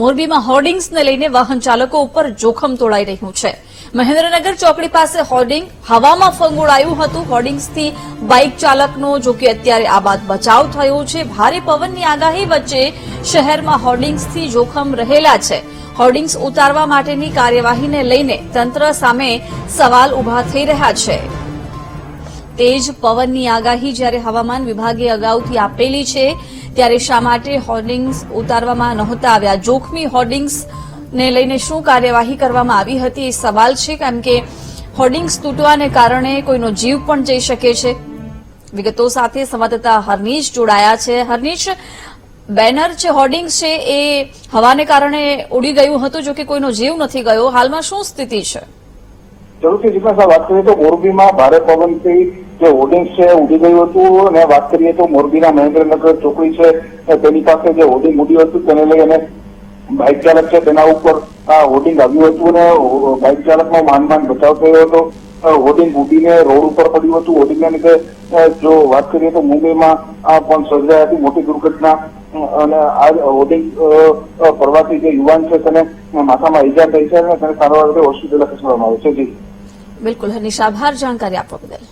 મોરબીમાં હોર્ડિંગ્સને લઈને વાહન ચાલકો ઉપર જોખમ તોડાઈ રહ્યું છે. મહેન્દ્રનગર ચોકડી પાસે હોર્ડિંગ હવામાં ફંગોળાયું હતું. હોર્ડિંગ્સથી બાઇક ચાલકનો, જો કે અત્યારે આ બાદ બચાવ થયો છે. ભારે પવનની આગાહી વચ્ચે શહેરમાં હોર્ડિંગ્સથી જોખમ રહેલા છે. હોર્ડિંગ્સ ઉતારવા માટેની કાર્યવાહીને લઈને તંત્ર સામે સવાલ ઊભા થઈ રહ્યા છે. તેજ પવનની આગાહી જ્યારે હવામાન વિભાગે અગાઉથી આપેલી છે ત્યારે શા માટે હોર્ડિંગ્સ ઉતારવામાં નહોતા આવ્યા? જોખમી હોર્ડિંગ્સને લઈને શું કાર્યવાહી કરવામાં આવી હતી? એ સવાલ છે, કેમ કે હોર્ડિંગ્સ તૂટવાને કારણે કોઈનો જીવ પણ જઈ શકે છે. વિગતો સાથે સંવાદદાતા હરનીશ જોડાયા છે. હરનીશ, બેનર છે હોર્ડિંગ્સ છે, એ હવાને કારણે ઉડી ગયું હતું જો કે કોઈનો જીવ નથી ગયો. હાલમાં શું સ્થિતિ છે? જરૂરથી જિજ્ઞાસા, વાત કરીએ તો મોરબીમાં ભારે પવનથી જે હોર્ડિંગ છે ઉડી ગયું હતું અને વાત કરીએ તો મોરબીના મહેન્દ્રનગર ચોકડી છે તેની પાસે જે હોર્ડિંગ ઉડ્યું હતું તેને લઈ અને બાઇક ચાલક છે તેના ઉપર હોર્ડિંગ આવ્યું હતું અને બાઇક ચાલકનો માનમાન માન બચાવ થયો હતો. હોર્ડિંગ ઉડીને રોડ ઉપર પડ્યું હતું. હોર્ડિંગને લીધે જો વાત કરીએ તો મુંબઈમાં પણ સર્જાઈ હતી મોટી દુર્ઘટના. અને આ હોર્ડિંગ પડવાથી જે યુવાન છે તેને માથામાં ઈજા થઈ છે અને તેને સારવાર હોસ્પિટલે ખસેડવામાં આવે છે. જી. બિલકુલ હનીશ આભાર. જાણકારી આપવા બદલ.